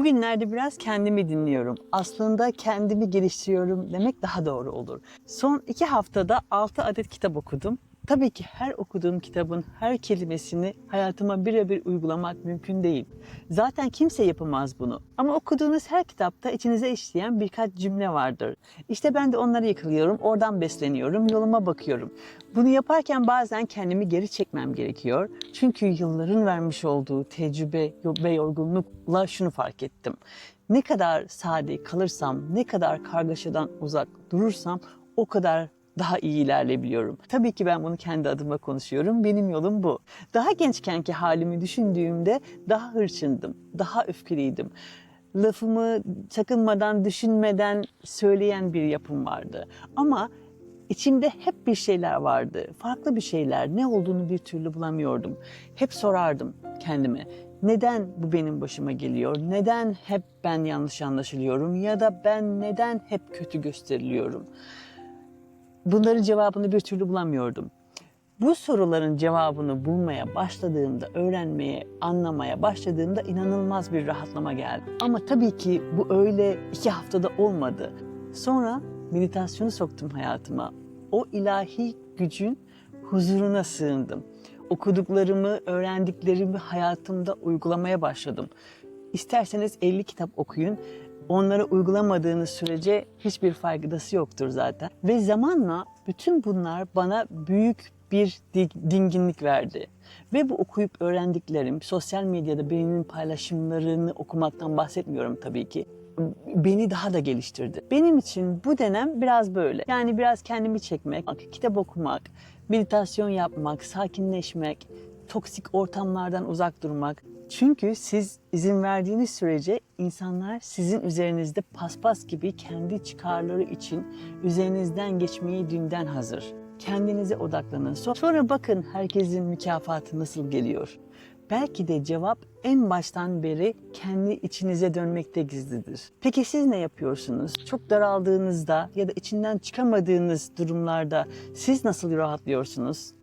Bugünlerde biraz kendimi dinliyorum. Aslında kendimi geliştiriyorum demek daha doğru olur. Son iki haftada 6 adet kitap okudum. Tabii ki her okuduğum kitabın her kelimesini hayatıma birebir uygulamak mümkün değil. Zaten kimse yapamaz bunu. Ama okuduğunuz her kitapta içinize işleyen birkaç cümle vardır. İşte ben de onları yakalıyorum, oradan besleniyorum, yoluma bakıyorum. Bunu yaparken bazen kendimi geri çekmem gerekiyor. Çünkü yılların vermiş olduğu tecrübe ve yorgunlukla şunu fark ettim. Ne kadar sade kalırsam, ne kadar kargaşadan uzak durursam o kadar daha iyi ilerleyebiliyorum. Tabii ki ben bunu kendi adıma konuşuyorum. Benim yolum bu. Daha gençkenki halimi düşündüğümde daha hırçındım, daha öfkeliydim. Lafımı sakınmadan, düşünmeden söyleyen bir yapım vardı. Ama içimde hep bir şeyler vardı. Farklı bir şeyler. Ne olduğunu bir türlü bulamıyordum. Hep sorardım kendime. Neden bu benim başıma geliyor? Neden hep ben yanlış anlaşılıyorum? Ya da ben neden hep kötü gösteriliyorum? Bunların cevabını bir türlü bulamıyordum. Bu soruların cevabını bulmaya başladığımda, öğrenmeye, anlamaya başladığımda inanılmaz bir rahatlama geldi. Ama tabii ki bu öyle iki haftada olmadı. Sonra meditasyonu soktum hayatıma. O ilahi gücün huzuruna sığındım. Okuduklarımı, öğrendiklerimi hayatımda uygulamaya başladım. İsterseniz 50 kitap okuyun. Onları uygulamadığınız sürece hiçbir faydası yoktur zaten. Ve zamanla bütün bunlar bana büyük bir di- dinginlik verdi. Ve bu okuyup öğrendiklerim, sosyal medyada birinin paylaşımlarını okumaktan bahsetmiyorum tabii ki. Beni daha da geliştirdi. Benim için bu dönem biraz böyle. Yani biraz kendimi çekmek, kitap okumak, meditasyon yapmak, sakinleşmek, toksik ortamlardan uzak durmak. Çünkü siz izin verdiğiniz sürece insanlar sizin üzerinizde paspas gibi kendi çıkarları için üzerinizden geçmeyi dünden hazır. Kendinize odaklanın. So- Sonra bakın herkesin mükafatı nasıl geliyor. Belki de cevap en baştan beri kendi içinize dönmekte gizlidir. Peki siz ne yapıyorsunuz? Çok daraldığınızda ya da içinden çıkamadığınız durumlarda siz nasıl rahatlıyorsunuz?